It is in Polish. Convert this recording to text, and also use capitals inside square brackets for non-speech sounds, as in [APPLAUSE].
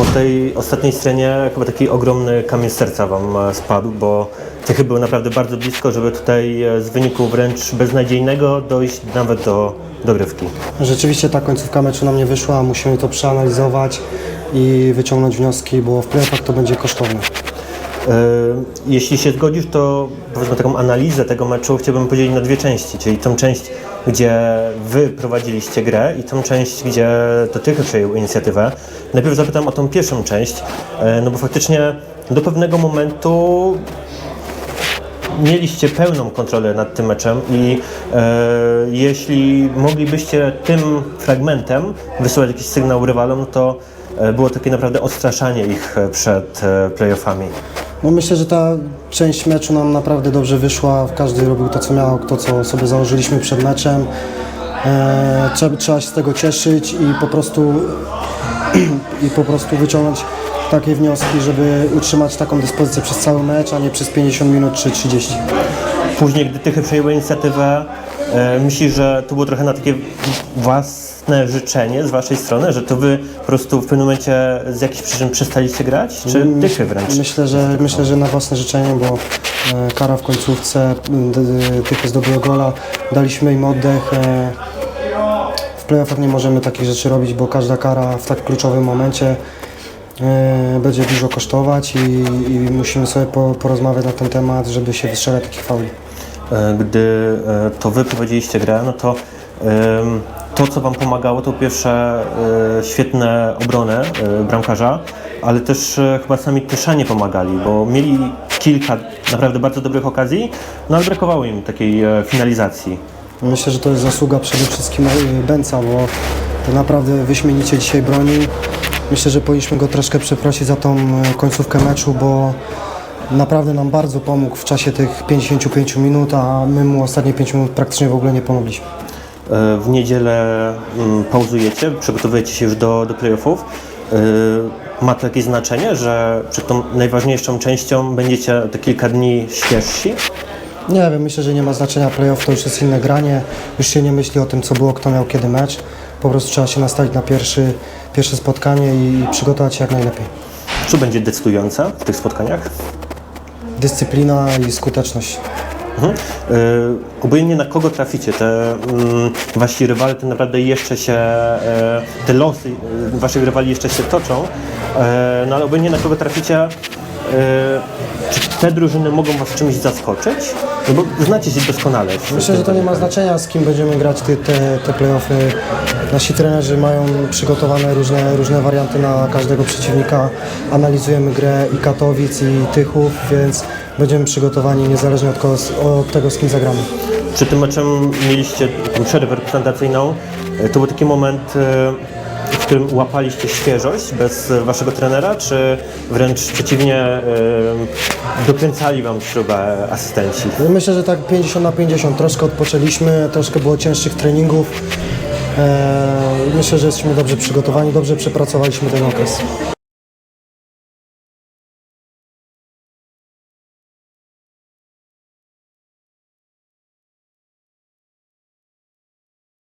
Po tej ostatniej scenie chyba taki ogromny kamień serca Wam e, spadł, bo Tychy były naprawdę bardzo blisko, żeby tutaj e, z wyniku wręcz beznadziejnego dojść nawet do dogrywki. Rzeczywiście ta końcówka meczu nam nie wyszła, musimy to przeanalizować i wyciągnąć wnioski, bo w playoffach to będzie kosztowne. E, Jeśli się zgodzisz, to powiedzmy taką analizę tego meczu chciałbym podzielić na dwie części, czyli tą część, gdzie wy prowadziliście grę i tą część, gdzie to Tychy przejął inicjatywę. Najpierw zapytam o tą pierwszą część, e, no bo faktycznie do pewnego momentu mieliście pełną kontrolę nad tym meczem i e, jeśli moglibyście tym fragmentem wysyłać jakiś sygnał rywalom, to e, było takie naprawdę odstraszanie ich przed playoffami. No myślę, że ta część meczu nam naprawdę dobrze wyszła. Każdy robił to, co miał, to, co sobie założyliśmy przed meczem. E, trzeba, trzeba się z tego cieszyć i po prostu, [CLEARS THROAT] i po prostu wyciągnąć takie wnioski, żeby utrzymać taką dyspozycję przez cały mecz, a nie przez 50 minut czy 30. Później, gdy Tychy przejęły inicjatywę, e, myślisz, że to było trochę na takie własne życzenie z waszej strony, że to wy po prostu w pewnym momencie z jakichś przyczyn przestaliście grać, czy Tychy wręcz? Myślę, że, myślę, że na własne życzenie, bo e, kara w końcówce, Tychy zdobyły gola, daliśmy im oddech. E, w playoffach nie możemy takich rzeczy robić, bo każda kara w tak kluczowym momencie e, będzie dużo kosztować i, i musimy sobie po, porozmawiać na ten temat, żeby się wystrzegać takich fauli. E, Gdy e, to wy prowadziliście grę, no to to, co wam pomagało, to pierwsze e, świetne obrony e, bramkarza, ale też e, chyba sami Tyszanie pomagali, bo mieli kilka naprawdę bardzo dobrych okazji, no ale brakowało im takiej e, finalizacji. Myślę, że to jest zasługa przede wszystkim e, Benca, bo to naprawdę wyśmienicie dzisiaj broni. Myślę, że powinniśmy go troszkę przeprosić za tą e, końcówkę meczu, bo naprawdę nam bardzo pomógł w czasie tych 55 minut, a my mu ostatnie 5 minut praktycznie w ogóle nie pomogliśmy. W niedzielę mm, pauzujecie, przygotowujecie się już do, do playoffów. E, Ma to jakieś znaczenie, że przed tą najważniejszą częścią będziecie te kilka dni świeżsi? Nie wiem, myślę, że nie ma znaczenia playoff, to już jest inne granie. Już się nie myśli o tym, co było, kto miał kiedy mecz. Po prostu trzeba się nastawić na pierwszy, pierwsze spotkanie i przygotować się jak najlepiej. Co będzie decydujące w tych spotkaniach? Dyscyplina i skuteczność. Mhm. E, obojętnie na kogo traficie, te mm, wasi rywale to naprawdę jeszcze się, e, te losy e, waszych rywali jeszcze się toczą, no ale obojętnie na kogo traficie, czy te drużyny mogą was czymś zaskoczyć? No bo znacie się doskonale. Myślę, że to nie ma znaczenia, z kim będziemy grać te, te, te playoffy. Nasi trenerzy mają przygotowane różne, różne warianty na każdego przeciwnika. Analizujemy grę i Katowic, i Tychów, więc będziemy przygotowani niezależnie od, kogo, od tego, z kim zagramy. Przed tym meczem mieliście przerwę reprezentacyjną. E, To był taki moment, e, w którym łapaliście świeżość bez e, waszego trenera, czy wręcz przeciwnie, e, dokręcali wam śrubę asystenci? Myślę, że tak 50 na 50. Troszkę odpoczęliśmy, troszkę było cięższych treningów. Eee, myślę, że jesteśmy dobrze przygotowani, dobrze przepracowaliśmy ten okres.